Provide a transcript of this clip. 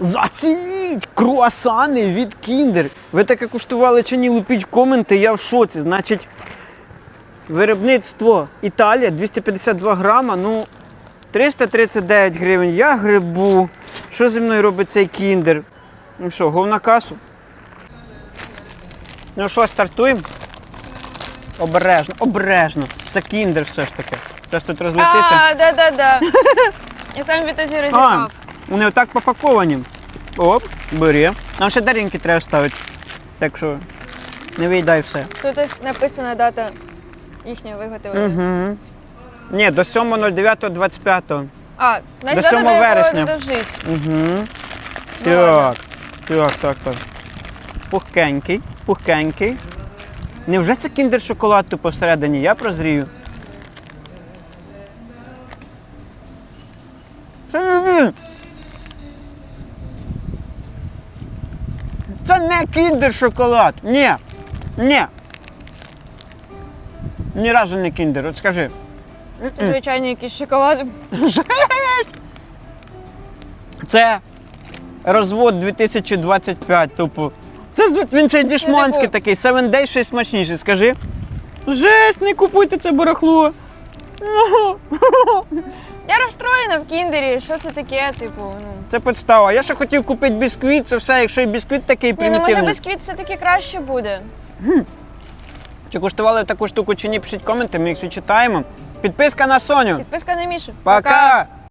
Зацініть круасани від Кіндер. Ви таке куштували чи ні? Лупіть коменти, я в шоці. Значить, виробництво Італія 252 грама, ну 339 гривень. Я грибу. Що зі мною робить цей кіндер? Ну що, гов на касу? Ну що, стартуємо? Обережно, обережно. Це кіндер все ж таки. Зараз тут розлетиться. А, да-да-да. Я сам відтоді розірвав. Вони отак попаковані. Оп, бери. Нам ще дарінки треба ставити. Так що не вийдай все. Тут ось написана дата їхнього виготовлення. Угу. Ні, до 7.09.25. А, значить До дата 7 до якого вересня. дожить. Угу. Ну, ладно. Так. Так, так, так. Пухкенький, пухкенький. Невже це кіндер шоколад тут посередині? Я прозрію. Це не він. Це не кіндер шоколад. Ні. Ні. Ні разу не кіндер, от скажи. Звичайно, якісь шоколади. Це розвод 2025, тупо. Це з- він ще й дішманський типу- такий, 7 Day щось смачніше, скажи. Жесть, не купуйте це барахло. Я розстроєна в кіндері. Що це таке? Типу, ну. Це підстава. Я ще хотів купити бісквіт, це все, якщо і бісквіт такий Ні, ну може бісквіт все-таки краще буде. Чи куштували таку штуку чи ні, пишіть коменти, ми їх всі читаємо. Підписка на Соню. Підписка на Мішу. Пока!